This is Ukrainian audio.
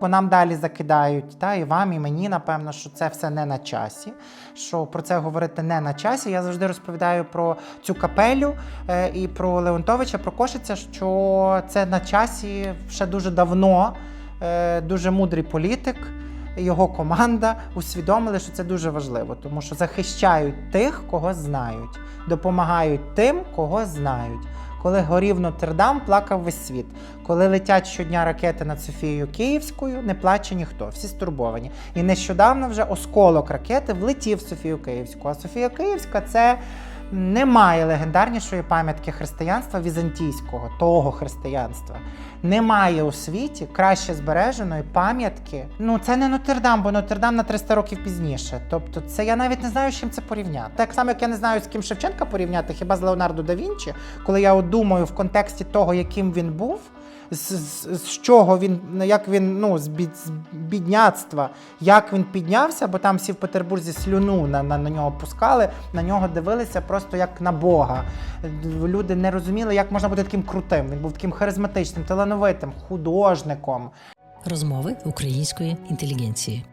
Бо нам далі закидають, та і вам, і мені, напевно, що це все не на часі. Що про це говорити не на часі. Я завжди розповідаю про цю капелю е, і про Леонтовича, про Кошиця, що це на часі ще дуже давно. Е, дуже мудрий політик, його команда усвідомили, що це дуже важливо, тому що захищають тих, кого знають, допомагають тим, кого знають. Коли горів Нотр-Дам, плакав весь світ. Коли летять щодня ракети над Софією Київською, не плаче ніхто, всі стурбовані. І нещодавно вже осколок ракети влетів в Софію Київську. А Софія Київська це немає легендарнішої пам'ятки християнства візантійського, того християнства. Немає у світі краще збереженої пам'ятки. Ну це не Нотр-Дам, бо Нотр-Дам на 300 років пізніше. Тобто, це я навіть не знаю, з чим це порівняти. Так само, як я не знаю, з ким Шевченка порівняти, хіба з Леонардо да Вінчі, коли я от думаю в контексті того, яким він був. З, з, з чого він, як він ну, з, бід, з бідняцтва, як він піднявся, бо там всі в Петербурзі слюну на, на, на нього пускали, на нього дивилися просто як на Бога. Люди не розуміли, як можна бути таким крутим. Він був таким харизматичним, талановитим, художником. Розмови української інтелігенції.